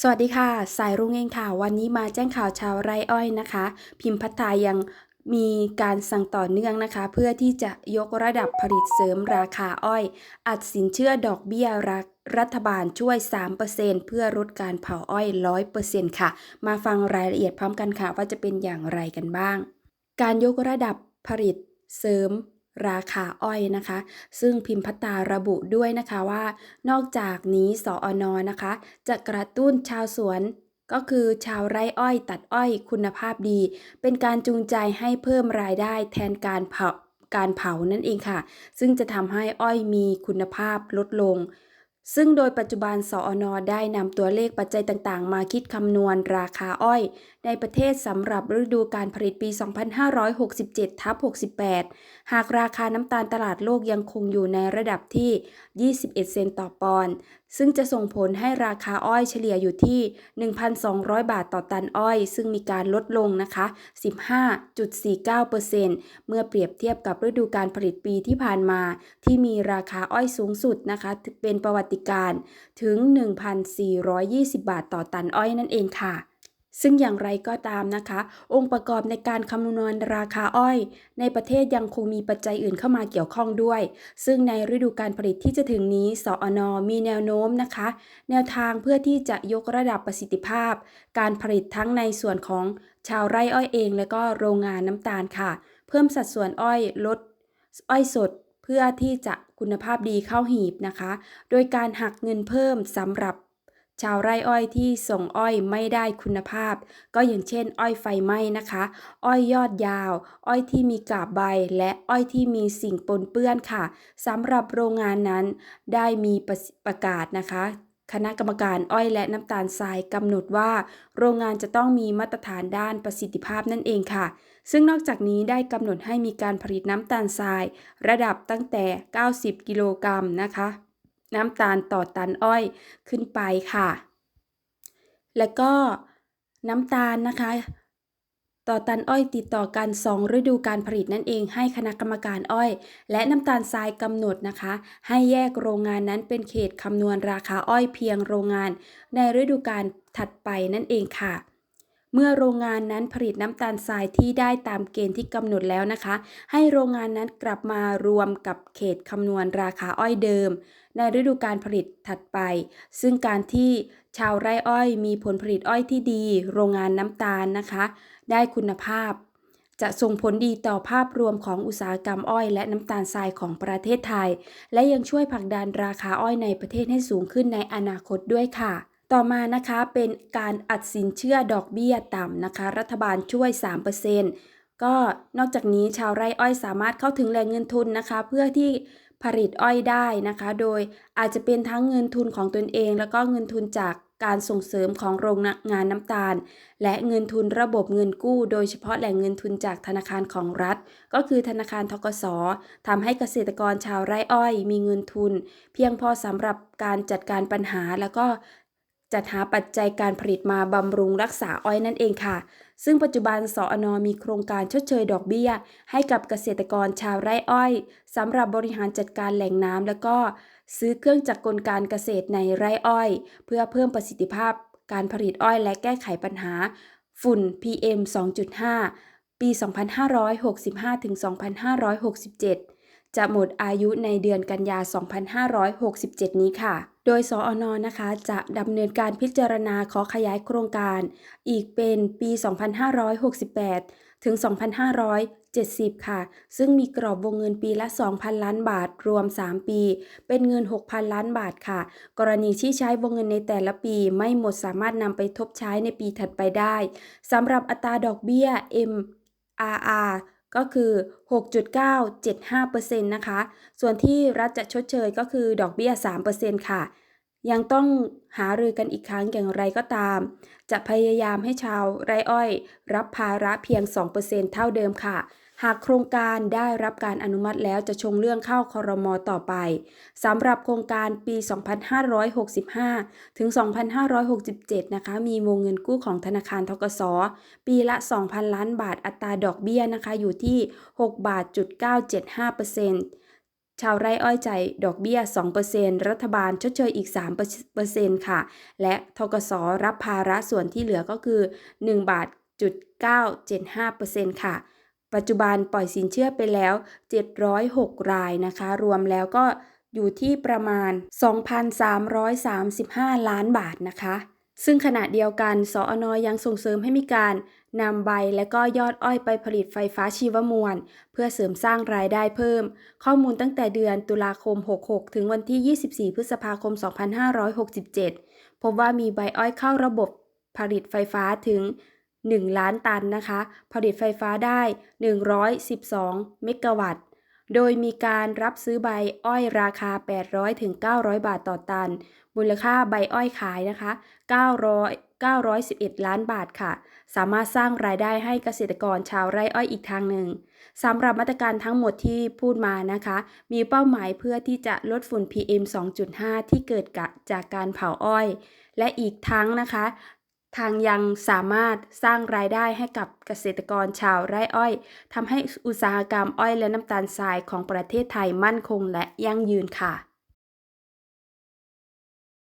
สวัสดีค่ะ สายรุ่งเองค่ะ วันนี้มาแจ้งข่าวชาวไร่อ้อยนะคะ พิมพ์พัฒนายังมีการสั่งต่อเนื่องนะคะ เพื่อที่จะยกระดับผลิตเสริมราคาอ้อย อัดสินเชื่อดอกเบี้ยรัฐรัฐบาลช่วย 3%เพื่อลดการเผาอ้อย 100%ค่ะ มาฟังรายละเอียดพร้อมกันค่ะว่าจะเป็นอย่างไรกันบ้าง การยกระดับผลิตเสริม ราคาอ้อยนะคะ ซึ่งพิมพ์พัตาระบุด้วยนะคะว่า นอกจากนี้สออนนะคะ จะกระตุ้นชาวสวนก็คือชาวไร่อ้อยตัดอ้อยคุณภาพดี เป็นการจูงใจให้เพิ่มรายได้แทนการเผาการเผานั่นเองค่ะ ซึ่งจะทำให้อ้อยมีคุณภาพลดลง ซึ่งโดยปัจจุบันสออนได้นำตัวเลขปัจจัยต่างๆ มาคิดคำนวณราคาอ้อย ในประเทศสำหรับฤดูการผลิตปี 2567ทับ68 หากราคาน้ำตาลตลาดโลกยังคงอยู่ในระดับที่ 21 เซนต์ต่อปอนด์ ซึ่งจะส่งผลให้ราคาอ้อยเฉลี่ยอยู่ที่ 1,200 บาทต่อตันอ้อย ซึ่งมีการลดลงนะคะ 15.49%เมื่อเปรียบเทียบกับฤดูการผลิตปีที่ผ่านมา ที่มีราคาอ้อยสูงสุดนะคะ เป็นประวัติการถึง 1,420 บาทต่อตันอ้อยนั่นเองค่ะ ซึ่งอย่างไรก็ตามนะคะ องค์ประกอบในการคำนวณราคาอ้อย ในประเทศยังคงมีปัจจัยอื่นเข้ามาเกี่ยวข้องด้วย ซึ่งในฤดูการผลิตที่จะถึงนี้สออนมีแนวโน้มนะคะ แนวทางเพื่อที่จะยกระดับประสิทธิภาพ การผลิตทั้งในส่วนของชาวไร่อ้อยเอง และก็โรงงานน้ำตาลค่ะ เพิ่มสัดส่วนอ้อยลดอ้อยสด เพื่อที่จะคุณภาพดีเข้าหีบนะคะ โดยการหักเงินเพิ่มสำหรับ ชาวไร่อ้อยที่ส่งอ้อยไม่ได้คุณภาพ ก็อย่างเช่น อ้อยไฟไหม้นะคะ อ้อยยอดยาว อ้อยที่มีกาบใบ และอ้อยที่มีสิ่งปนเปื้อนค่ะสำหรับโรงงานนั้นได้มีประประกาศนะคะคณะกรรมการอ้อยและน้ำตาลทรายกำหนดว่า โรงงานจะต้องมีมาตรฐานด้านประสิทธิภาพนั่นเองค่ะ ซึ่งนอกจากนี้ได้กำหนดให้มีการผลิตน้ำตาลทราย ระดับตั้งแต่ 90 กิโลกรัมนะคะ น้ำตาลต่อตันอ้อยขึ้นไปค่ะ แล้วก็น้ำตาลนะคะ ต่อตันอ้อยติดต่อกัน 2 ฤดูการผลิตนั่นเอง ให้คณะกรรมการอ้อย และน้ำตาลทรายกำหนดนะคะ ให้แยกโรงงานนั้นเป็นเขตคำนวณราคาอ้อยเพียงโรงงาน ในฤดูการถัดไปนั่นเองค่ะ เมื่อโรงงานนั้นผลิตน้ำตาลทรายที่ได้ตามเกณฑ์ที่กำหนดแล้วนะคะ ให้โรงงานนั้นกลับมารวมกับเขตคำนวณราคาอ้อยเดิม ในฤดูการผลิตถัดไป ซึ่งการที่ชาวไร่อ้อยมีผลผลิตอ้อยที่ดี โรงงานน้ำตาลนะคะ ได้คุณภาพ จะส่งผลดีต่อภาพรวมของอุตสาหกรรมอ้อยและน้ำตาลทรายของประเทศไทย และยังช่วยผลักดันราคาอ้อยในประเทศให้สูงขึ้นในอนาคตด้วยค่ะ ต่อมานะคะเป็นการอัดสินเชื่อดอกเบี้ยต่ำนะคะ รัฐบาลช่วย 3%ก็นอกจากนี้ชาวไร่อ้อยสามารถเข้าถึงแหล่งเงินทุนนะคะ เพื่อที่ผลิตอ้อยได้นะคะ โดยอาจจะเป็นทั้งเงินทุนของตนเอง แล้วก็เงินทุนจากการส่งเสริมของโรงงานน้ำตาล และเงินทุนระบบเงินกู้ โดยเฉพาะแหล่งเงินทุนจากธนาคารของรัฐ ก็คือธนาคารทกสทำให้เกษตรกรชาวไร่อ้อย มีเงินทุน เพียงพอสำหรับการจัดการปัญหาแล้วก็ จัดหาปัจจัยการผลิตมาบำรุงรักษาอ้อยนั่นเองค่ะ ซึ่งปัจจุบันสอนอมีโครงการชดเชยดอกเบี้ย ให้กับเกษตรกรชาวไร่อ้อยสำหรับบริหารจัดการแหล่งน้ำแล้วก็ ซื้อเครื่องจักรกลการเกษตรในไร่อ้อย เพื่อเพิ่มประสิทธิภาพ การผลิตอ้อยและแก้ไขปัญหา ฝุ่น PM 2.5 ปี 2565ถึง2567 จะหมดอายุในเดือนกันยา 2567 นี้ค่ะ โดยสออนนะคะจะดำเนินการพิจารณาขอขยายโครงการ อีกเป็นปี 2568 ถึง 2570 ค่ะ ซึ่งมีกรอบวงเงินปีละ 2,000 ล้านบาท รวม 3 ปี เป็นเงิน 6,000 ล้านบาทค่ะ กรณีที่ใช้วงเงินในแต่ละปีไม่หมดสามารถนำไปทบใช้ในปีถัดไปได้สำหรับอัตราดอกเบี้ย MRR ก็คือ 6.975%นะคะ ส่วนที่รัฐจะชดเชยก็คือดอกเบี้ย 3%ค่ะ ยังต้องหารือกันอีกครั้งอย่างไรก็ตาม จะพยายามให้ชาวไร่อ้อย รับภาระเพียง 2%เท่าเดิมค่ะ หากโครงการได้รับการอนุมัติแล้วจะชงเรื่องเข้าคอรมอต่อไปสำหรับโครงการปี 2565 ถึง 2567 นะคะ มีวงเงินกู้ของธนาคารทกส ปีละ 2,000 ล้านบาทอัตราดอกเบี้ยนะคะ อยู่ที่ 6 บาทจุด975%เชาวไร่อ้อยใจดอกเบี้ย 2%รัฐบาลชดเชยอีก 3%ค่ะ และทกสรับภาระส่วนที่เหลือก็คือ 1 บาทจุด975%ค่ะ ปัจจุบันปล่อยสินเชื่อไปแล้ว 706 รายนะคะ รวมแล้วก็อยู่ที่ประมาณ 2,335 ล้านบาทนะคะ ซึ่งขณะเดียวกัน สอนอยังส่งเสริมให้มีการนำใบและก็ยอดอ้อยไปผลิตไฟฟ้าชีวมวล เพื่อเสริมสร้างรายได้เพิ่ม ข้อมูลตั้งแต่เดือนตุลาคม 66 ถึงวันที่ 24 พฤษภาคม 2567 พบว่ามีใบอ้อยเข้าระบบผลิตไฟฟ้าถึง 1 ล้านตันนะคะ ผลิตไฟฟ้าได้ 112 เมกะวัตต์ โดยมีการรับซื้อใบอ้อยราคา 800ถึง900 บาทต่อตัน มูลค่าใบอ้อยขายนะคะ 900 911 ล้านบาทค่ะ สามารถสร้างรายได้ให้เกษตรกรชาวไร่อ้อยอีกทางหนึ่งสำหรับมาตรการทั้งหมดที่พูดมานะคะ มีเป้าหมายเพื่อที่จะลดฝุ่น PM 2.5 ที่เกิดจากการเผาอ้อย และอีกทั้งนะคะ ทางยังสามารถสร้างรายได้ให้กับเกษตรกรชาวไร่อ้อยทำให้อุตสาหกรรมอ้อยและน้ำตาลทรายของประเทศไทยมั่นคงและยั่งยืนค่ะ